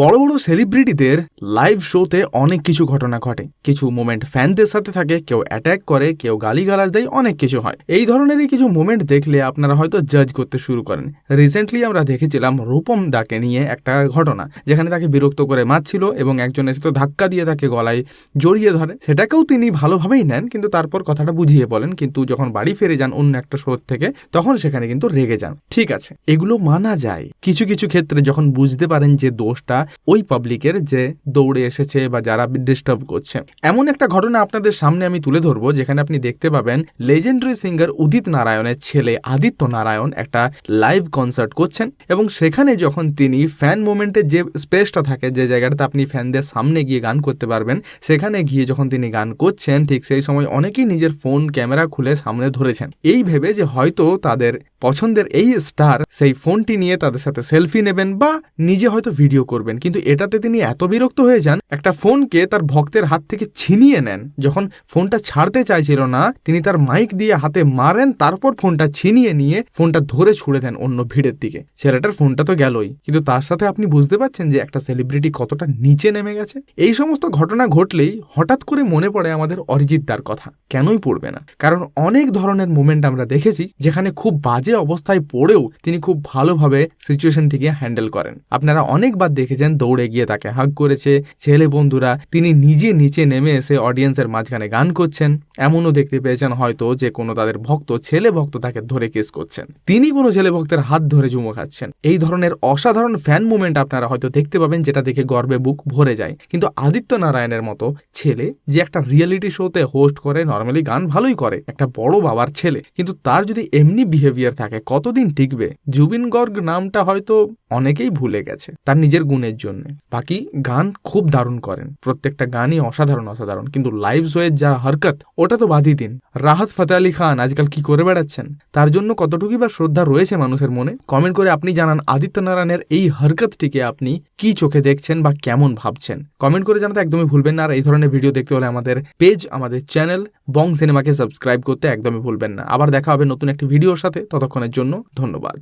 বড় বড় সেলিব্রিটিদের লাইভ শোতে অনেক কিছু ঘটনা ঘটে। কিছু মোমেন্ট ফ্যানদের সাথে থাকে, কেউ অ্যাটাক করে, কেউ গালিগালাজ দেয়, অনেক কিছু হয়। এই ধরনেরই কিছু মোমেন্ট দেখলে আপনারা হয়তো জাজ করতে শুরু করেন। রিসেন্টলি আমরা দেখেছিলাম রূপম দাকে নিয়ে একটা ঘটনা, যেখানে তাকে বিরক্ত করে মারছিল এবং একজন এসে তো ধাক্কা দিয়ে তাকে গলায় জড়িয়ে ধরে। সেটাকেও তিনি ভালোভাবেই নেন, কিন্তু তারপর কথাটা বুঝিয়ে বলেন, কিন্তু যখন বাড়ি ফিরে যান অন্য একটা শো থেকে, তখন সেখানে কিন্তু রেগে যান। ঠিক আছে, এগুলো মানা যায়। কিছু কিছু ক্ষেত্রে যখন বুঝতে পারেন যে দোষটা ওই পাবলিকের যে দৌড়ে এসেছে বা যারা ডিস্টার্ব করছে। এমন একটা ঘটনা আপনাদের সামনে আমি তুলে ধরবো, যেখানে আপনি দেখতে পাবেন লেজেন্ডারি সিঙ্গার উদিত নারায়ণের ছেলে আদিত্য নারায়ণ একটা লাইভ কনসার্ট করছেন এবং সেখানে যখন তিনি ফ্যান মোমেন্টের যে স্পেসটা থাকে, যে জায়গাটাতে আপনি ফ্যানদের সামনে গিয়ে গান করতে পারবেন, সেখানে গিয়ে যখন তিনি গান করছেন, ঠিক সেই সময় অনেকেই নিজের ফোন ক্যামেরা খুলে সামনে ধরেছেন। এই ভেবে যে হয়তো তাদের পছন্দের এই স্টার সেই ফোনটি নিয়ে তাদের সাথে সেলফি নেবেন বা নিজে হয়তো ভিডিও করবেন। কিন্তু এটাতে তিনি এত বিরক্ত হয়ে যান, একটা ফোনকে তার ভক্তের হাত থেকে ছিনিয়ে নেন। যখন ফোনটা ছাড়তে চাইছিল না, তিনি তার মাইক দিয়ে হাতে মারেন, তারপর ফোনটা ছিনিয়ে নিয়ে ফোনটা ধরে ছুড়ে দেন অন্য ভিড়ের দিকে। ছেলেটার ফোনটা তো গেলই। কিন্তু তার সাথে আপনি বুঝতে পারছেন যে একটা সেলিব্রিটি কতটা নিচে নেমে গেছে? এই সমস্ত ঘটনা ঘটলেই হঠাৎ করে মনে পড়ে আমাদের অরিজিৎ দার কথা। কেনই পড়বে না? কারণ অনেক ধরনের মুমেন্ট আমরা দেখেছি, যেখানে খুব বাজে অবস্থায় পড়েও তিনি খুব ভালোভাবে সিচুয়েশনটিকে হ্যান্ডেল করেন। আপনারা অনেকবার দেখেছেন দৌড়ে গিয়ে তাকে হাগ করেছে। ছেলে বন্ধুরা, তিনি নিজে নিচে নেমে এসে অডিয়েন্সের মাঝখানে গান করছেন। এমনও দেখতে পেয়েছেন হয়তো যে কোনো তাদের ভক্ত, ছেলে ভক্ত তাকে ধরে কেস করছেন। তিনি কোনো ছেলে ভক্তের হাত ধরে চুমো খাচ্ছেন। এই ধরনের অসাধারণ ফ্যান মুভমেন্ট আপনারা হয়তো দেখতে পাবেন, যেটা দেখে গর্বে বুক ভরে যায়। কিন্তু আদিত্য নারায়ণের মতো ছেলে যে একটা রিয়েলিটি শোতে হোস্ট করে, নর্মালি গান ভালোই করে, একটা বড় বাবার ছেলে, কিন্তু তার যদি এমনি বিহেভিয়ার থাকে, কতদিন টিকবে? জুবিন গর্গ নামটা হয়তো অনেকেই ভুলে গেছে, তার নিজের গুণের জন্য। বাকি গান খুব দারুণ করেন, প্রত্যেকটা গানই অসাধারণ অসাধারণ। কিন্তু লাইভ শোয়ের যা হরকত, ওটা তো বাদই দিন। রাহাত ফতে আলী খান আজকাল কি করে বেড়াচ্ছেন? তার জন্য কতটুকুই বা শ্রদ্ধা রয়েছে মানুষের মনে? কমেন্ট করে আপনি জানান আদিত্য নারায়ণের এই হরকতটিকে আপনি কি চোখে দেখছেন বা কেমন ভাবছেন? কমেন্ট করে জানাতে একদমই ভুলবেন না, আর এই ধরনের ভিডিও দেখতে হলে আমাদের পেজ, আমাদের চ্যানেল, বং সিনেমাকে সাবস্ক্রাইব করতে একদমই ভুলবেন না। আবার দেখা হবে নতুন একটি ভিডিওর সাথে ততক্ষণের জন্য ধন্যবাদ।